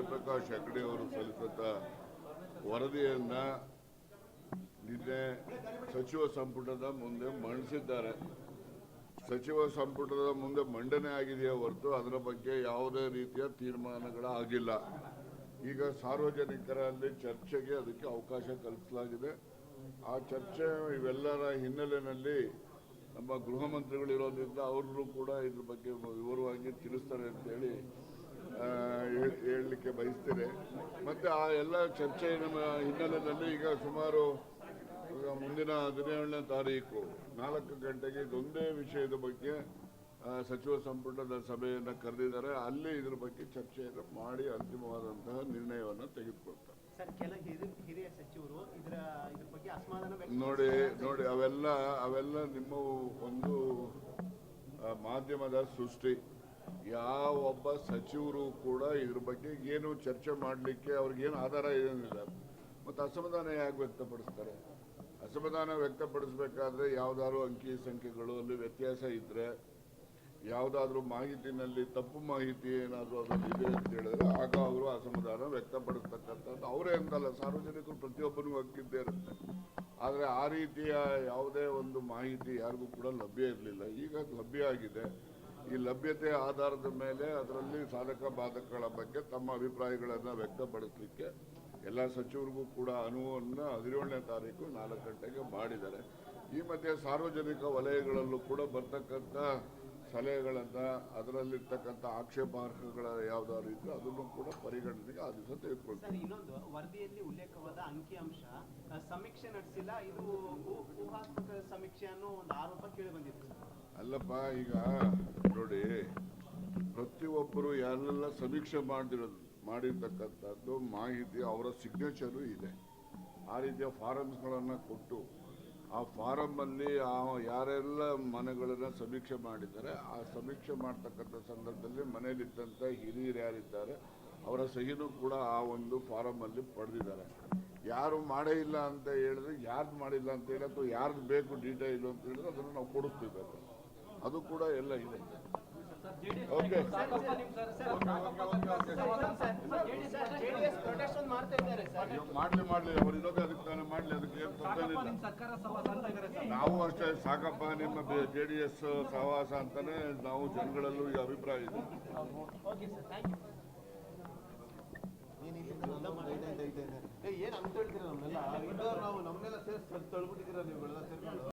ಜಯಪ್ರಕಾಶ್ ಹೆಗಡೆ ಅವರು ಸಲ್ಲಿಸಿದ ವರದಿಯನ್ನ ನಿನ್ನೆ ಸಚಿವ ಸಂಪುಟದ ಮುಂದೆ ಮಂಡಿಸಿದ್ದಾರೆ. ಸಚಿವ ಸಂಪುಟದ ಮುಂದೆ ಮಂಡನೆ ಆಗಿದೆಯೇ ಹೊರತು ಅದರ ಬಗ್ಗೆ ಯಾವುದೇ ರೀತಿಯ ತೀರ್ಮಾನಗಳಾಗಿಲ್ಲ. ಈಗ ಸಾರ್ವಜನಿಕರಲ್ಲಿ ಚರ್ಚೆಗೆ ಅದಕ್ಕೆ ಅವಕಾಶ ಕಲ್ಪಿಸಲಾಗಿದೆ. ಆ ಚರ್ಚೆ ಇವೆಲ್ಲರ ಹಿನ್ನೆಲೆಯಲ್ಲಿ ನಮ್ಮ ಗೃಹ ಮಂತ್ರಿಗಳಿರೋದ್ರಿಂದ ಅವರು ಕೂಡ ಇದ್ರ ಬಗ್ಗೆ ವಿವರವಾಗಿ ತಿಳಿಸ್ತಾರೆ ಅಂತೇಳಿ ಹೇಳಲಿಕ್ಕೆ ಬಯಸ್ತೇನೆ. ಮತ್ತೆ ಆ ಎಲ್ಲ ನಮ್ಮ ಹಿನ್ನೆಲೆಯಲ್ಲಿ ಈಗ ಸುಮಾರು ಈಗ ಮುಂದಿನ ಹದಿನೇಳನೇ ತಾರೀಕು ನಾಲ್ಕು ಗಂಟೆಗೆ ಇದೊಂದೇ ವಿಷಯದ ಬಗ್ಗೆ ಆ, ಸಚಿವ ಸಂಪುಟದ ಸಭೆಯನ್ನು ಕರೆದಿದ್ದಾರೆ. ಅಲ್ಲಿ ಇದ್ರ ಬಗ್ಗೆ ಚರ್ಚೆಯನ್ನು ಮಾಡಿ ಅಂತಿಮವಾದಂತಹ ನಿರ್ಣಯವನ್ನು ತೆಗೆದುಕೊಳ್ತಾರೆ. ನೋಡಿ ನೋಡಿ ಅವೆಲ್ಲ ಅವೆಲ್ಲ ನಿಮ್ಮ ಒಂದು ಮಾಧ್ಯಮದ ಸೃಷ್ಟಿ. ಯಾವ ಒಬ್ಬ ಸಚಿವರು ಕೂಡ ಇದ್ರ ಬಗ್ಗೆ ಏನು ಚರ್ಚೆ ಮಾಡಲಿಕ್ಕೆ ಅವ್ರಿಗೇನು ಆಧಾರ ಏನಿಲ್ಲ. ಮತ್ತು ಅಸಮಾಧಾನ ಯಾಕೆ ವ್ಯಕ್ತಪಡಿಸ್ತಾರೆ? ಅಸಮಾಧಾನ ವ್ಯಕ್ತಪಡಿಸಬೇಕಾದ್ರೆ ಯಾವುದಾದ್ರು ಅಂಕಿ ಸಂಖ್ಯೆಗಳು, ಅಲ್ಲಿ ವ್ಯತ್ಯಾಸ ಇದ್ರೆ ಯಾವುದಾದ್ರೂ ಮಾಹಿತಿನಲ್ಲಿ ತಪ್ಪು ಮಾಹಿತಿ ಏನಾದರೂ ಅದರಲ್ಲಿ ಇದೆ ಅಂತ ಹೇಳಿದ್ರೆ ಆಗ ಅವರು ಅಸಮಾಧಾನ ವ್ಯಕ್ತಪಡಿಸ್ತಕ್ಕಂಥದ್ದು. ಅವರೇ ಅಂತಲ್ಲ, ಸಾರ್ವಜನಿಕರು ಪ್ರತಿಯೊಬ್ಬರಿಗೂ ಹಕ್ಕಿದ್ದೇ ಇರುತ್ತೆ. ಆದರೆ ಆ ರೀತಿಯ ಯಾವುದೇ ಒಂದು ಮಾಹಿತಿ ಯಾರಿಗೂ ಕೂಡ ಲಭ್ಯ ಇರಲಿಲ್ಲ. ಈಗ ಲಭ್ಯ ಆಗಿದೆ. ಈ ಲಭ್ಯತೆ ಆಧಾರದ ಮೇಲೆ ಅದರಲ್ಲಿ ಸಾಧಕ ಬಾಧಕಗಳ ಬಗ್ಗೆ ತಮ್ಮ ಅಭಿಪ್ರಾಯಗಳನ್ನು ವ್ಯಕ್ತಪಡಿಸಲಿಕ್ಕೆ ಎಲ್ಲ ಸಚಿವರಿಗೂ ಕೂಡ ಅನುವನ್ನು ಹದಿನೇಳನೇ ತಾರೀಕು ನಾಲ್ಕು ಗಂಟೆಗೆ ಮಾಡಿದ್ದಾರೆ. ಈ ಮಧ್ಯೆ ಸಾರ್ವಜನಿಕ ವಲಯಗಳಲ್ಲೂ ಕೂಡ ಬರ್ತಕ್ಕಂಥ ಸಲಹೆಗಳನ್ನು ಅದರಲ್ಲಿರ್ತಕ್ಕಂಥ ಆಕ್ಷೇಪಾರ್ಹಗಳ ಯಾವ್ದಾದ್ರು ಇದ್ರೆ ಅದನ್ನು ಕೂಡ ಪರಿಗಣನೆಗೆ ಆ ದಿವಸ ತೆಗೆದುಕೊಳ್ತೀವಿ. ಸರ್, ಇನ್ನೊಂದು, ವರದಿಯಲ್ಲಿ ಉಲ್ಲೇಖವಾದ ಅಂಕಿಅಂಶ ಸಮೀಕ್ಷೆ ನಡೆಸಿಲ್ಲ. ಇದು ಸಮೀಕ್ಷೆ ಅನ್ನೋ ಒಂದು ಆರೋಪ ಕೇಳಿ ಬಂದಿತ್ತು ಅಲ್ಲಪ್ಪ, ಈಗ ನೋಡಿ, ಪ್ರತಿಯೊಬ್ಬರು ಯಾರನ್ನೆಲ್ಲ ಸಮೀಕ್ಷೆ ಮಾಡಿರೋದು ಮಾಡಿರ್ತಕ್ಕಂಥದ್ದು ಮಾಹಿತಿ, ಅವರ ಸಿಗ್ನೇಚರು ಇದೆ. ಆ ರೀತಿಯ ಫಾರಮ್ಸ್ಗಳನ್ನು ಕೊಟ್ಟು, ಆ ಫಾರಮ್ಮಲ್ಲಿ ಆ ಯಾರೆಲ್ಲ ಮನೆಗಳನ್ನು ಸಮೀಕ್ಷೆ ಮಾಡಿದ್ದಾರೆ, ಆ ಸಮೀಕ್ಷೆ ಮಾಡ್ತಕ್ಕಂಥ ಸಂದರ್ಭದಲ್ಲಿ ಮನೆಯಲ್ಲಿದ್ದಂಥ ಹಿರಿಯರು ಯಾರಿದ್ದಾರೆ, ಅವರ ಸಹಿನೂ ಕೂಡ ಆ ಒಂದು ಫಾರಮ್ಮಲ್ಲಿ ಪಡೆದಿದ್ದಾರೆ. ಯಾರು ಮಾಡೇ ಇಲ್ಲ ಅಂತ ಹೇಳಿದ್ರೆ, ಯಾರ್ದು ಮಾಡಿಲ್ಲ ಅಂತ ಹೇಳಿ, ಅಥವಾ ಯಾರ್ದು ಬೇಕು ಡೀಟೇಲ್ ಅಂತ ಹೇಳಿದ್ರೆ, ಅದನ್ನು ನಾವು ಕೊಡಿಸ್ತೀವಿ ಅದು ಕೂಡ ಎಲ್ಲ ಇದೆ. ಓಕೆ. ಜೆಡಿಎಸ್ ಪ್ರೊಟೆಸ್ಟ್ ಮಾಡ್ತಾ ಇದ್ದಾರೆ ಸರ್ ಮಾಡ್ಲಿ ಮಾಡ್ಲಿ. ಅವ್ರು ಇರೋದೇ ಅದಕ್ಕೆ ತಾನೇ ಮಾಡ್ಲಿ. ಅದಕ್ಕೆ ಏನು ತೊಂದರೆ ನಾವು ಅಷ್ಟೇ ಸಾಕಪ್ಪ ನಿಮ್ಮ ಜೆ ಡಿ ಎಸ್ ಸಹವಾಸ ಅಂತಾನೆ ನಾವು ಜನಗಳಲ್ಲೂ ಈ ಅಭಿಪ್ರಾಯ ಇದೆ. ಓಕೆ ಸರ್ ಥ್ಯಾಂಕ್ ಯು ಏನ್ ಅಂತ ಹೇಳ್ತೀರಾ ನಮ್ಮೆಲ್ಲ ನಾವು ನಮ್ಮೆಲ್ಲ ಸೇರ್ಸಿ ತಳ್ಬಿಟ್ಟಿದ್ದೀರಾ ನೀವುಗಳೆಲ್ಲ ಸೇರ್ಕೊಂಡು?